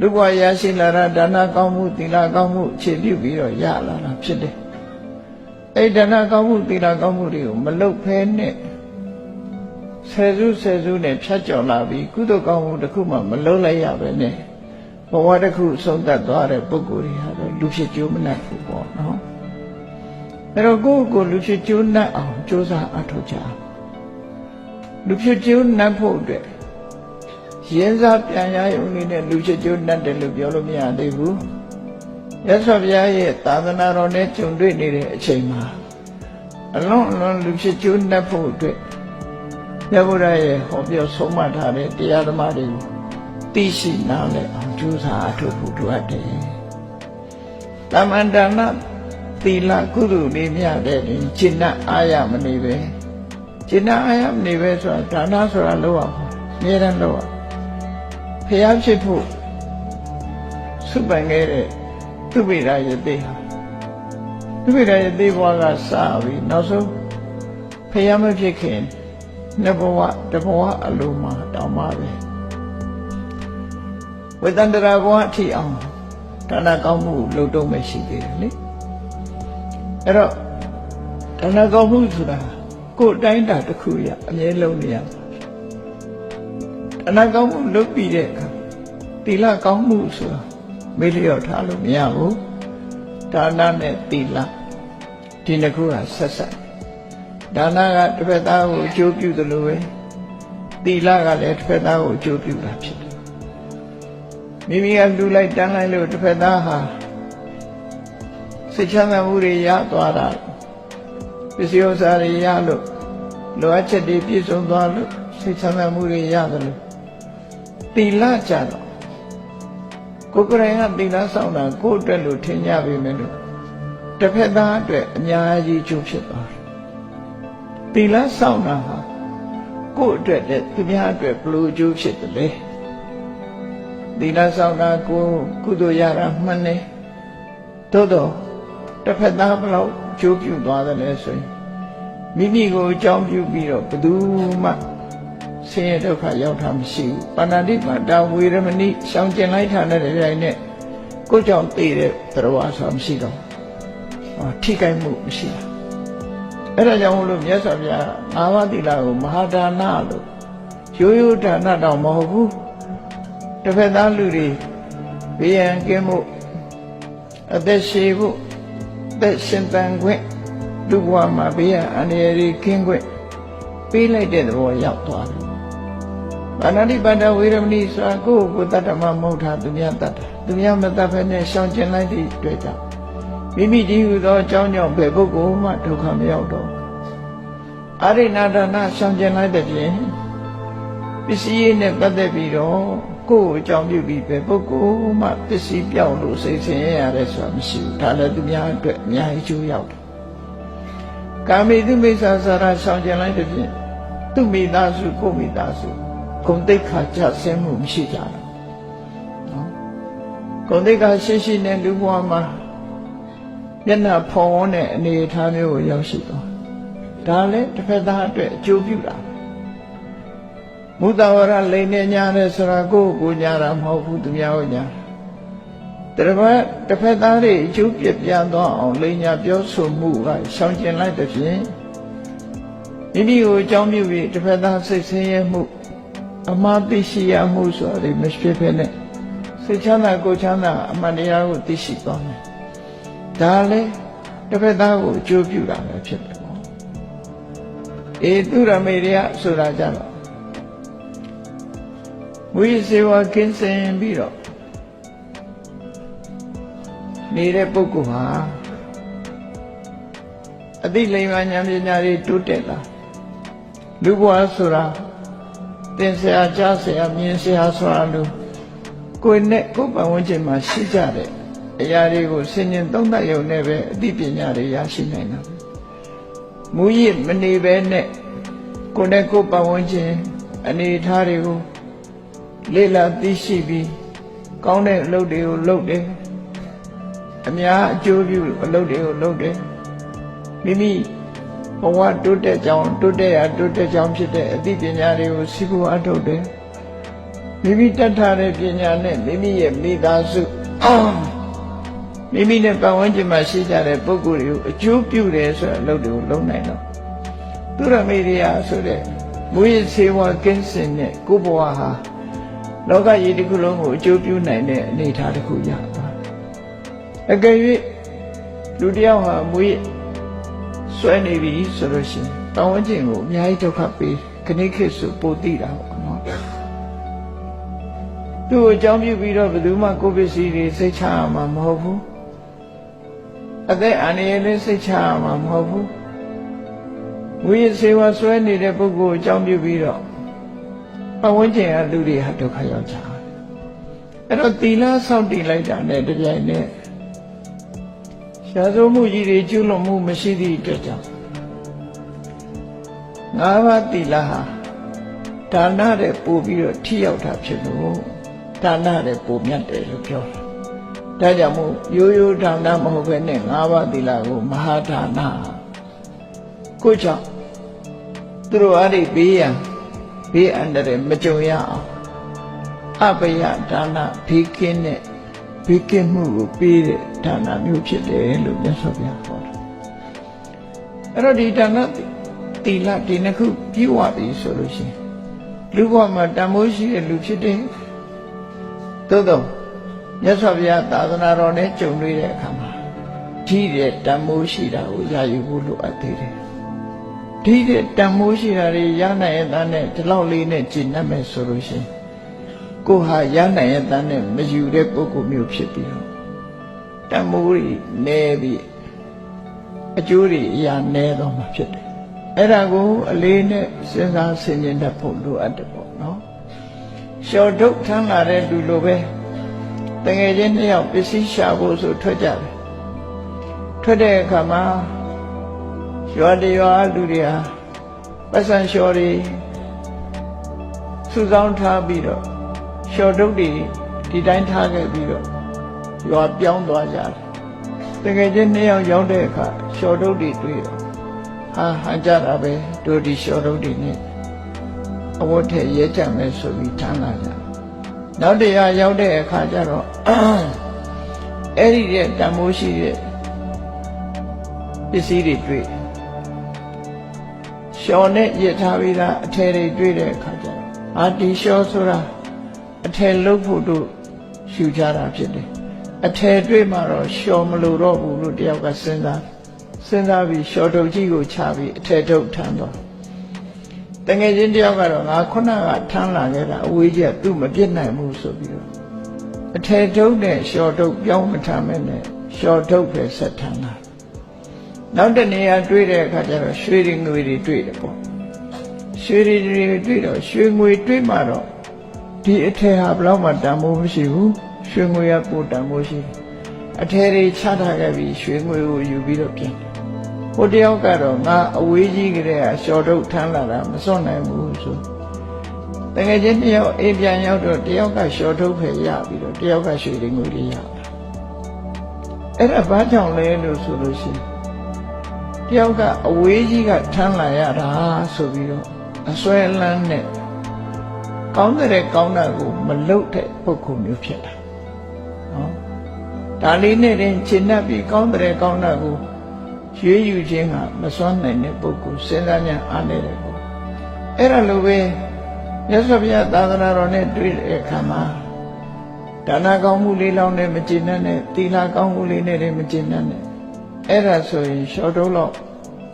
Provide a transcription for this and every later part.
လူဘဝရရှိလာတာဒါနကောင်းမှုသီလကောင်းမှုအခြေပြုပြီးတော့ရလာတာဖြစ်တယ်အဲ့ဒါနကောင်းမှုသီလကောင်းမှုတွေကိုမလုတ်ဖဲနဲ့ဆယ်စုဆယ်စုနဲ့ဖြတ်ကျော်လာပြီးကုသိုလ်ကောင်းမှုတစ်ခုမှမလုံးလိုက်ရပဲနဲ့ဘဝတစ်ခုဆုံးသက်သွားတဲ့ပုဂ္ဂိုလ်တွေဟာတော့လူဖြစ်ကြိုးမနှက်ဘူးပေါ့နော်အဲ့တော့ကိုယ့်ကိုယ်လူဖြစ်ကြိုးနှက်အောင်ကြိုးစားအထောက်ကြအောင်လူဖြစ်ကြိုးနှက်ဖို့အတွက် ရင်းစားပြန်ရရုံလေးနဲ့လူဖြစ်ကြိုးနှက်တယ်လို့ပြောလို့မရသေးဘူးရသော်ဘုရားရဲ့သာသနာတော်နဲ့ကြုံတွေ့နေတဲ့အချိန်မှာအလုံးအလုံးလူဖြစ်ကြိုးနှက်ဖို့အတွက်မြတ်ဗုဒ္ဓရဲ့ဟောပြောဆုံးမထားတဲ့တရားဓမ္မတွေကိုသိရှိနားလည်အောင်ကြိုးစားအထောက်ဖို့လိုအပ်တယ်။တမန္တနာသီလကုသိုလ်လေးမြတဲ့ရင်จิตနာအာရမနေပဲจิตနာအာရမနေပဲဆိုတာဒါနဆိုတာလောက်အောင်အမြဲတမ်းလောက်အောင် ဖျားဖြစ်ဖို့စုပိုင်ခဲ့တဲ့သူပိရာယတိဟာသူပိရာယတိဘဝကစပြီးနောက်ဆုံးဖျားမဖြစ်ခင်နှစ်ဘဝတစ်ဘဝအလိုမှာတောင်းပါပဲဝေတန္တရာဘဝအထိအောင်ဒါနကောင်းမှုလုပ်တော့မရှိသေးတယ်လေအဲ့တော့ဒါနကောင်းမှုဆိုတာကိုယ်တိုင်းတာတစ်ခုရအမြဲလုံးနေရမှာ ဒါနကောင်းမှုလုပ်ပြီးတဲ့အခါသီလကောင်းမှုဆိုတာမေ့လျော့ထားလို့မရဘူးဒါနနဲ့သီလဒီနှစ်ခုကဆက်ဆက်ဒါနကတစ်ဖက်သားကိုအကျိုးပြုသလိုပဲသီလကလည်းတစ်ဖက်သားကိုအကျိုးပြုတာဖြစ်တယ်မိမိကလူလိုက်တန်းလိုက်လို့တစ်ဖက်သားဟာစိတ်ချမ်းသာမှုတွေရသွားတာပစ္စည်းဥစ္စာတွေရလို့လိုအပ်ချက်တွေပြည့်စုံသွားလို့စိတ်ချမ်းသာမှုတွေရတယ်လို့ သီလကြတော့ကိုယ်ကိုယ်တိုင်ကသီလဆောင်တာကိုယ့်အတွက်လို့ထင်ကြပေမဲ့လို့တစ်ဖက်သားအတွက်အများကြီးကျိုးဖြစ်သွားတယ်သီလဆောင်တာဟာကိုယ့်အတွက်နဲ့သူများအတွက်ဘလို့ကျိုးဖြစ်တယ်လဲသီလဆောင်တာကိုကုသိုလ်ရတာမှန်တယ်သို့တော့တစ်ဖက်သားဘလို့ကျိုးပြုသွားတယ်လဲဆိုရင်မိမိကိုအကြောင်းပြုပြီးတော့ဘယ်သူမှ ဆင်းရဲဒုက္ခရောက်တာမရှိဘူးပါဏာတိပါတာဝေရမဏိရှောင်ကျင်လိုက်တာနဲ့တပြိုင်နက်ကိုကြောင့်သိတဲ့သရဝါဆိုတာမရှိတော့ဟောထိခိုက်မှုမရှိဘူးအဲ့ဒါကြောင့်မလို့မြတ်စွာဘုရားအာဝတိလာကိုမဟာဒါနလို့ရိုးရိုးဒါနတော့မဟုတ်ဘူးတစ်ဖက်သားလူတွေဘေးရန်ကင်းမှုအသက်ရှည်ဖို့အသက်ရှင်တန်ခွင့်လူဘဝမှာဘေးရန်အန္တရာယ်တွေကင်းခွင့်ပေးလိုက်တဲ့သဘောရောက်သွားတယ်။ ဘာနာတိပတ္တဝေရမဏိဆိုတာကိုယ့်ကိုယ်တတ္တမမဟုတ်တာသူများတတ်တာသူများမတတ်ဖဲနဲ့ရှောင်ကျင်လိုက်သည့်အတွက်ကြောင့်မိမိတည်ဟူသောအကြောင်းကြောင့်ဘယ်ပုဂ္ဂိုလ်မှဒုက္ခမရောက်တော့အရိဏဒါနရှောင်ကျင်လိုက်တဲ့ဖြင့်ပစ္စည်းရေးနဲ့ပတ်သက်ပြီးတော့ကိုယ့်ကိုအကြောင်းပြုပြီးပဲပုဂ္ဂိုလ်မှပစ္စည်းပြောင်းလို့စိတ်ဆင်းရဲရတယ်ဆိုတာမရှိဘူးဒါလည်းသူများအတွက်အများကြီးကျိုးရောက်တယ်ကာမိတုမိစ္ဆာစာရရှောင်ကျင်လိုက်တဲ့ဖြင့်သူ့မိသားစုကိုယ့်မိသားစု ဂုံတိတ်ခါကြဆင်းမှုမရှိကြတော့နော်ဂုံတိတ်ခါရှိရှိနဲ့လူဘဝမှာမျက်နှာဖုံးတဲ့အနေအထားမျိုးကိုရောက်ရှိသွားဒါလည်းတစ်ဖက်သားအတွက်အကျိုးပြုတာမုသဝရလိန်နေညာတဲ့ဆိုတာကိုယ့်ကိုညာတာမဟုတ်ဘူးသူများကိုညာတပတ်တစ်ဖက်သားတွေအကျိုးပြပြသွားအောင်လိန်ညာပြောဆိုမှုကရှောင်ကျင်လိုက်တဲ့ဖြင့်မိမိကိုအကြောင်းပြုပြီးတစ်ဖက်သားစိတ်ဆင်းရဲမှု အမှားသိရှိရမှုဆိုတာတွေမဖြစ်ဖြစ်နဲ့စိတ်ချမ်းသာကိုယ်ချမ်းသာအမှန်တရားကိုသိရှိသွားမယ်ဒါလည်းတစ်ဖက်သားကိုအကျိုးပြုတာပဲဖြစ်တယ်ပေါ့အေသူရမေရယဆိုတာကြတော့ဝိစေဝကင်းစင်ပြီးတော့နေတဲ့ပုဂ္ဂိုလ်ဟာအသိလိမ္မာဉာဏ်ပညာတွေတိုးတက်လာလူဘဝဆိုတာ သင်ဆရာကြားဆရာမြင်ဆရာဆိုတာလို့ကိုယ်နဲ့ကိုယ်ပတ်ဝန်းကျင်မှာရှိကြတဲ့အရာတွေကိုဆင်ញင်သုံးသပ်ရုံနဲ့ပဲအသိပညာတွေရရှိနိုင်တာမူရစ်မနေပဲနဲ့ကိုယ်နဲ့ကိုယ်ပတ်ဝန်းကျင်အနေအထားတွေကိုလေ့လာသိရှိပြီးကောင်းတဲ့အလုပ်တွေကိုလုပ်တယ်အများအကျိုးပြုအလုပ်တွေကိုလုပ်တယ်မိမိ ဘဝတိုးတက်ကြောင်းတိုးတက်ရတိုးတက်ကြောင်းဖြစ်တဲ့အသိပညာတွေကိုစီးပူးအထုတ်တယ်မိမိတတ်ထားတဲ့ပညာနဲ့မိမိရဲ့မိသားစုမိမိနဲ့ပတ်ဝန်းကျင်မှာရှိကြတဲ့ပုဂ္ဂိုလ်တွေကိုအကျိုးပြုတယ်ဆိုတဲ့အလုပ်တွေကိုလုပ်နိုင်တော့သူရမေရိယာဆိုတဲ့မူရစေဝါကင်းစင်တဲ့ကိုယ်ဘဝဟာလောကကြီးတစ်ခုလုံးကိုအကျိုးပြုနိုင်တဲ့အနေအထားတစ်ခုရသွားတယ်အကယ်၍လူတစ်ယောက်ဟာမူရ ဆွဲနေပြီဆိုလို့ရှိရင်ပတ်ဝန်းကျင်ကိုအများကြီးဒုက္ခပေးခဏခေတ်ဆိုပိုသိတာပေါ့နော်သူ့ကိုအကြောင်းပြုပြီးတော့ဘယ်သူမှကိုယ်ပစ္စည်းတွေစိတ်ချရမှာမဟုတ်ဘူးအသက်အန္တရာယ်လည်းစိတ်ချရမှာမဟုတ်ဘူးဝိရစေဝဆွဲနေတဲ့ပုဂ္ဂိုလ်အကြောင်းပြုပြီးတော့ပတ်ဝန်းကျင်ကလူတွေဟာဒုက္ခရောက်ကြတယ်အဲ့တော့သီလစောင့်တည်လိုက်တာနဲ့တပြိုင်နက် ရှားစိုးမှုကြီးတွေကျွလွန်မှုမရှိသည့်အတွက်ကြောင့်ငါးပါးသီလဟာဒါနတဲ့ပို့ပြီးတော့ထိရောက်တာဖြစ်လို့ဒါနတဲ့ပို့မြတ်တယ်လို့ပြောတာဒါကြောင့်မို့ရိုးရိုးဒါနမဟုတ်ဘဲနဲ့ငါးပါးသီလကိုမဟာဒါနကိုကြောင့်သူတို့အဲ့ဒီဘေးရန်ဘေးအန္တရာယ်မကြုံရအောင်အပယဒါနဘေးကင်းတဲ့ ဘေးကင်းမှုကိုပေးတဲ့ဒါနမျိုးဖြစ်တယ်လို့မြတ်စွာဘုရားဟောတာအဲ့တော့ဒီဒါနတီလဒီနှစ်ခုပြည့်ဝပြီဆိုလို့ရှိရင်လူဘဝမှာတန်မိုးရှိတဲ့လူဖြစ်တယ်သို့တော့မြတ်စွာဘုရားသာသနာတော်နဲ့ကြုံတွေ့တဲ့အခါမှာဒီတဲ့တန်မိုးရှိတာကိုရယူဖို့လိုအပ်သေးတယ်ဒီတဲ့တန်မိုးရှိတာတွေရနိုင်ရဲ့သားနဲ့ဒီလောက်လေးနဲ့ကျင့်တတ်မယ်ဆိုလို့ရှိရင် ကိုဟာရနိုင်ရဲ့သားနဲ့မယူတဲ့ပုဂ္ဂိုလ်မျိုးဖြစ်ပြီးတော့တန်မိုးတွေနဲပြီးအကျိုးတွေအရာနဲတော့မှာဖြစ်တယ်အဲ့ဒါကိုအလေးနဲ့စဉ်းစားဆင်ခြင်တတ်ဖို့လိုအပ်တယ်ပေါ့နော်ရှော်ဒုတ်ထမ်းလာတဲ့လူလိုပဲတငယ်ချင်းနှစ်ယောက်ပစ္စည်းရှာဖို့ဆိုထွက်ကြတယ်ထွက်တဲ့အခါမှာရွာတရွာလူတွေဟာပတ်စံလျှော်တွေစုဆောင်းထားပြီးတော့ လျှော်ဒုတ်တွေဒီတိုင်းထားခဲ့ပြီးတော့ရွာပြောင်းသွားကြတယ်တကယ်ချင်းနှစ်ယောက်ရောက်တဲ့အခါလျှော်ဒုတ်တွေတွေ့တော့ဟာဟန်ကြတာပဲတို့ဒီလျှော်ဒုတ်တွေနဲ့အဝတ်ထည့်ရဲကြမယ်ဆိုပြီးထမ်းလာကြနောက်တရားရောက်တဲ့အခါကျတော့အဲ့ဒီတဲ့တမိုးရှိတဲ့ပစ္စည်းတွေတွေ့ရှော်နဲ့ရထားပြီးသားအထည်တွေတွေ့တဲ့အခါကျတော့အာဒီရှော်ဆိုတာ အထည်လုပ်ဖို့တို့ရှူကြတာဖြစ်တယ်အထည်တွေ့မှတော့ရှော်မလို့တော့ဘူးလို့တယောက်ကစဉ်းစားစဉ်းစားပြီးရှော်ထုတ်ကြီးကိုချပြီးအထည်ထုတ်ထမ်းတော့တငယ်ချင်းတယောက်ကတော့ငါခုနကထမ်းလာခဲ့တာအဝေးကြီးကသူ့မပြစ်နိုင်ဘူးဆိုပြီးတော့အထည်ထုတ်နဲ့ရှော်ထုတ်ပြောင်းမထမ်းမဲနဲ့ရှော်ထုတ်ပဲဆက်ထမ်းတာနောက်တနေရာတွေ့တဲ့အခါကျတော့ရွှေတွေငွေတွေတွေ့တယ်ပေါ့ရွှေတွေတွေတွေ့တော့ရွှေငွေတွေ့မှတော့ ဒီအထည်ဟာဘယ်တော့မှတန်ဖိုးမရှိဘူးရွှေငွေကပိုတန်ဖိုးရှိတယ်အထည်တွေချထားခဲ့ပြီးရွှေငွေကိုယူပြီးတော့ပြန်တယ်ဟိုတယောက်ကတော့ငါအဝေးကြီးကလေးကရှော်ထုတ်ထမ်းလာတာမစွန့်နိုင်ဘူးဆိုတကယ်ချင်းတယောက်အိမ်ပြန်ရောက်တော့တယောက်ကရှော်ထုတ်ဖယ်ရပြီးတော့တယောက်ကရွှေတွေငွေတွေရအဲ့ဒါဘာကြောင့်လဲလို့ဆိုလို့ရှိရင်တယောက်ကအဝေးကြီးကထမ်းလာရတာဆိုပြီးတော့အစွဲလန်းနဲ့ ကောင်းတဲ့ကောင်းတာကိုမလုတ်တဲ့ပုဂ္ဂိုလ်မျိုးဖြစ်တာနော်ဒါလေးနဲ့တင်ရှင်းတတ်ပြီးကောင်းတဲ့ကောင်းတာကိုရွေးယူခြင်းကမစွမ်းနိုင်တဲ့ပုဂ္ဂိုလ်စဉ်းစားဉာဏ်အားနေတဲ့ပုဂ္ဂိုလ်အဲ့ဒါလိုပဲမြတ်စွာဘုရားသာသနာတော်နဲ့တွေ့တဲ့အခါမှာဒါနကောင်းမှုလေးလောင်းနဲ့မကျင့်တဲ့သီလကောင်းမှုလေးနဲ့လည်းမကျင့်တဲ့အဲ့ဒါဆိုရင်ရှော့တုံးတော့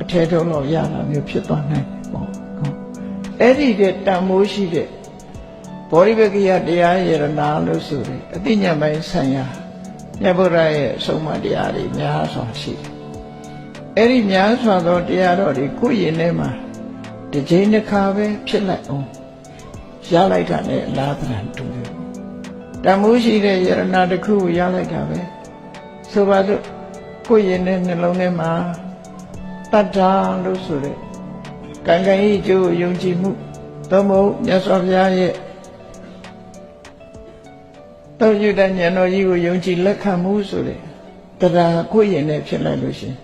အထဲတုံးတော့ရတာမျိုးဖြစ်သွားနိုင်ပေါ့ဟုတ်အဲ့ဒီတဲ့တန်မိုးရှိတဲ့ ဘောဓိပက္ခယတရားယရနာလို့ဆိုတယ်အသိဉာဏ်ပိုင်းဆိုင်ရာမြတ်ဗုဒ္ဓရဲ့အဆုံးအမတရားတွေများစွာရှိတယ်အဲ့ဒီများစွာသောတရားတော်တွေကိုယ်ရင်ထဲမှာတစ်ချိန်တစ်ခါပဲဖြစ်လိုက်အောင်ရလိုက်တာနဲ့အလားတူတူတယ်တန်မိုးရှိတဲ့ယရနာတစ်ခုကိုရလိုက်တာပဲဆိုပါစို့ကိုယ့်ရင်ထဲနှလုံးထဲမှာတတ္တာလို့ဆိုတဲ့ကံကံဤကျိုးယုံကြည်မှုသို့မဟုတ်မြတ်စွာဘုရားရဲ့ တောယူတဲ့ဉာဏ်တော်ကြီးကိုယုံကြည်လက်ခံမှုဆိုတဲ့တရားကိုယ့်ရင်ထဲဖြစ်လိုက်လို့ရှင်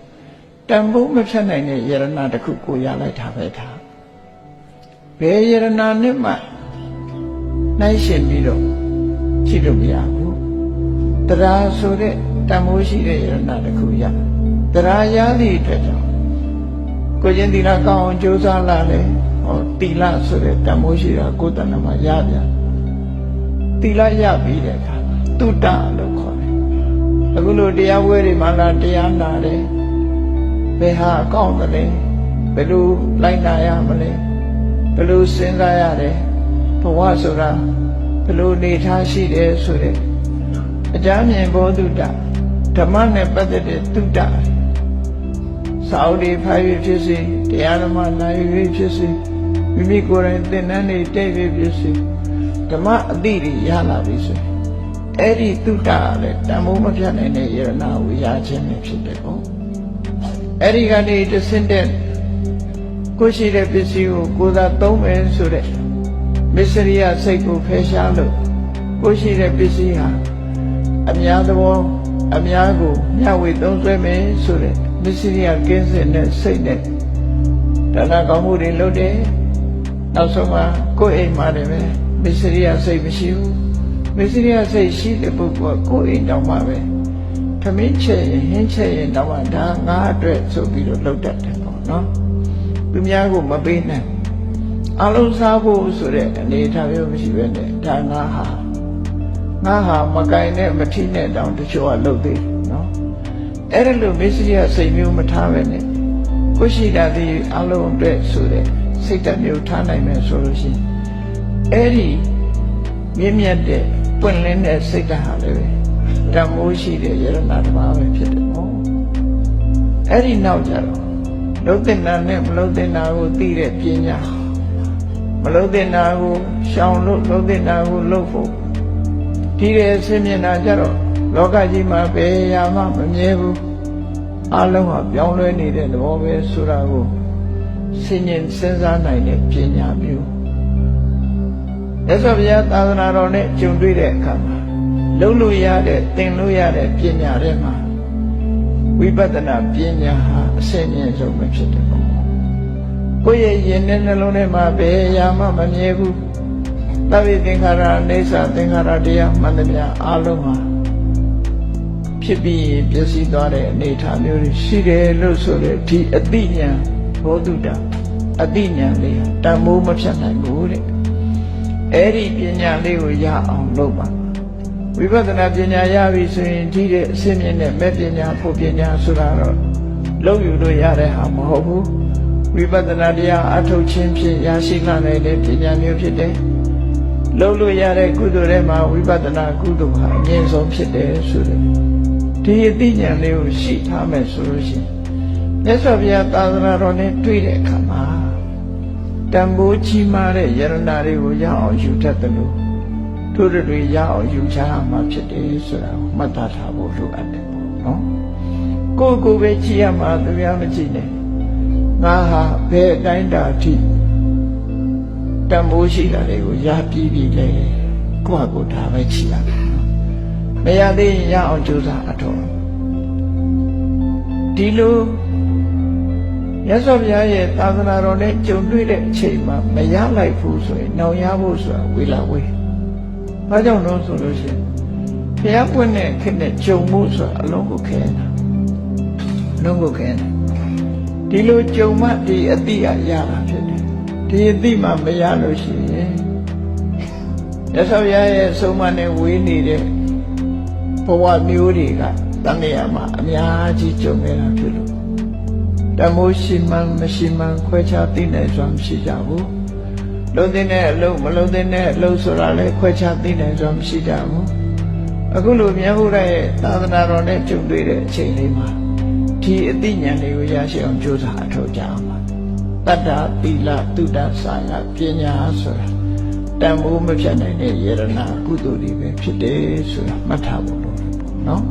တန်ဖိုးမဖြတ်နိုင်တဲ့ယရနာတစ်ခုကိုရလိုက်တာပဲဒါဘယ်ယရနာနဲ့မှနှိုင်းရှင်ပြီးတော့ကြည့်လို့မရဘူးတရားဆိုတဲ့တန်မိုးရှိတဲ့ယရဏတစ်ခုရတရားရသည့်အတွက်ကြောင့်ကိုကျင်သီလကောင်းအောင်ကြိုးစားလာလေဟောသီလဆိုတဲ့တန်မိုးရှိတာကိုယ်တဏ္ဍမှာရပြန် သီလရပြီးတဲ့အခါတုတ္တလို့ခေါ်တယ်အခုလိုတရားဝဲတွေမှာလာတရားနာတယ်ဘယ်ဟာအကောင့်တလဲဘယ်လိုလိုက်နာရမလဲဘယ်လိုစဉ်းစားရတယ်ဘဝဆိုတာဘယ်လိုနေထားရှိတယ်ဆိုတဲ့အကြမ်းမြင်ဘောတုတ္တဓမ္မနဲ့ပတ်သက်တဲ့တုတ္တစာအုပ်တွေဖတ်ရဖြစ်စေတရားဓမ္မနာယူရဖြစ်စေမိမိကိုယ်တိုင်သင်တန်းတွေတက်ရဖြစ်စေ ဓမ္မအသည့်တွေရလာပြီဆိုရင်အဲ့ဒီတုတ္တကလည်းတန်ဖိုးမပြတ်နိုင်တဲ့ယရနာကိုရခြင်းပဲဖြစ်တယ်ပေါ့အဲ့ဒီကနေတဆင့်တဲ့ကိုရှိတဲ့ပစ္စည်းကိုကိုယ်သာသုံးမယ်ဆိုတဲ့မစ္စရိယစိတ်ကိုဖယ်ရှားလို့ကိုရှိတဲ့ပစ္စည်းဟာအများသဘောအများကိုမျှဝေသုံးစွဲမယ်ဆိုတဲ့မစ္စရိယကင်းစင်တဲ့စိတ်နဲ့ဒါနကောင်းမှုတွေလုပ်တယ်နောက်ဆုံးမှာကိုယ်အိမ်မှာလည်းပဲ မစ္စရိယစိတ်မရှိဘူးမစ္စရိယစိတ်ရှိတဲ့ပုဂ္ဂိုလ်ကကိုယ်အိမ်တောင်မှပဲခမင်းချက်ရင်ဟင်းချက်ရင်တောင်မှဒါငါအတွက်ဆိုပြီးတော့လုပ်တတ်တယ်ပေါ့နော်သူများကိုမပေးနိုင်အလုံးစားဖို့ဆိုတဲ့အနေအထားမျိုးမရှိဘဲနဲ့ဒါငါဟာငါဟာမကင်နဲ့မထိနဲ့တောင်တချို့ကလုပ်သေးတယ်နော်အဲ့ဒါလို့မစ္စရိယစိတ်မျိုးမထားပဲနဲ့ကိုရှိတာဒီအလုံးအတွက်ဆိုတဲ့စိတ်ဓာတ်မျိုးထားနိုင်မယ်ဆိုလို့ရှိရင် အဲ့ဒီမြင့်မြတ်တဲ့ပွင့်လင်းတဲ့စိတ်ဓာတ်ဟာလည်းပဲတန်မိုးရှိတဲ့ယရနာတစ်ပါးပဲဖြစ်တယ်ပေါ့အဲ့ဒီနောက်ကြတော့လုံးတင်တာနဲ့မလုံးတင်တာကိုသိတဲ့ပညာမလုံးတင်တာကိုရှောင်လို့လုံးတင်တာကိုလုပ်ဖို့ဒီရဲ့ဆင်းမြင်တာကြတော့လောကကြီးမှာဘယ်ရာမှမမြဲဘူးအလုံးဟာပြောင်းလဲနေတဲ့သဘောပဲဆိုတာကိုဆင်ញင်စဉ်းစားနိုင်တဲ့ပညာမျိုး မြတ်စွာဘုရားသာသနာတော်နဲ့ကြုံတွေ့တဲ့အခါမှာလုံးလို့ရတဲ့သင်လို့ရတဲ့ပညာတွေမှာဝိပဿနာပညာဟာအဆင့်မြင့်ဆုံးပဲဖြစ်တယ်ပေါ့ကိုယ့်ရဲ့ယင်တဲ့နှလုံးထဲမှာဘယ်အရာမှမမြဲဘူးသဗ္ဗေသင်္ခါရအိဋ္ဌသင်္ခါရတရားမှန်သမျှအလုံးဟာဖြစ်ပြီးရင်ပျက်စီးသွားတဲ့အနေအထားမျိုးတွေရှိတယ်လို့ဆိုတဲ့ဒီအတိညာဘောဓုတအတိညာလေးဟာတန်မိုးမဖြတ်နိုင်ဘူးတဲ့ အဲ့ဒီပညာလေးကိုရအောင်လုပ်ပါဝိပဿနာပညာရပြီဆိုရင်ဒီတဲ့အစင်းမြင့်တဲ့မဲ့ပညာဖို့ပညာဆိုတာတော့လုံးယူလို့ရတဲ့ဟာမဟုတ်ဘူးဝိပဿနာတရားအထုတ်ခြင်းဖြင့်ရရှိလာနိုင်တဲ့ပညာမျိုးဖြစ်တယ်လုံးလို့ရတဲ့ကုသိုလ်တွေမှာဝိပဿနာကုသိုလ်ဟာအမြင့်ဆုံးဖြစ်တယ်ဆိုတဲ့ဒီအသိဉာဏ်လေးကိုရှိထားမယ်ဆိုလို့ရှိရင်မြတ်စွာဘုရားသာသနာတော်နဲ့တွေ့တဲ့အခါမှာ တန်ဖိုးကြီးမားတဲ့ယရနာတွေကိုရအောင်ယူတတ်တယ်လို့တို့တွေရအောင်ယူချမှာဖြစ်တယ်ဆိုတာကိုမှတ်သားထားဖို့လိုအပ်တယ်ပေါ့နော်ကိုယ်ကိုယ်ပဲကြည့်ရမှာသူများမကြည့်နဲ့ငါဟာဘယ်အတိုင်းတာအထိတန်ဖိုးရှိတာတွေကိုရပြီးပြီလေကိုယ့်ဟာကိုယ်ဒါပဲကြည့်ရမယ်မရသေးရင်ရအောင်ကြိုးစားအထောက်ဒီလို ရသော်ဘုရားရဲ့သာသနာတော်နဲ့ကြုံတွေ့တဲ့အချိန်မှာမရလိုက်ဘူးဆိုရင်နောင်ရဖို့ဆိုတာဝေလာဝေး။ဘာကြောင့်လို့ဆိုလို့ရှိရင်ဘုရားပွင့်တဲ့ခေတ်နဲ့ကြုံမှုဆိုတာအလုံးကိုခဲတာ။အလုံးကိုခဲတာ။ဒီလိုကြုံမှဒီအတိအရတာဖြစ်တယ်။ဒီအတိမှမရလို့ရှိရင်ရသော်ဘုရားရဲ့ဆုံးမနဲ့ဝေးနေတဲ့ဘဝမျိုးတွေကတန်မြာမှာအများကြီးကြုံနေတာဖြစ်လို့ တမိုးရှိမှန်းမရှိမှန်းခွဲခြားသိနိုင်စွာမရှိကြဘူးလုံးသိတဲ့အလုံးမလုံးသိတဲ့အလုံးဆိုတာလည်းခွဲခြားသိနိုင်စွာမရှိကြဘူးအခုလိုမြတ်ဗုဒ္ဓရဲ့သာသနာတော်နဲ့ကြုံတွေ့တဲ့အချိန်လေးမှာဒီအသိဉာဏ်လေးကိုရရှိအောင်ကြိုးစားအထောက်ကြအောင်ပါတတ္တာသီလတုဒ္ဒစာယပညာဆိုတာတန်ဖိုးမဖြတ်နိုင်တဲ့ယရနာကုသိုလ်တွေပဲဖြစ်တယ်ဆိုတာမှတ်ထားဖို့လိုတယ်ပေါ့နော်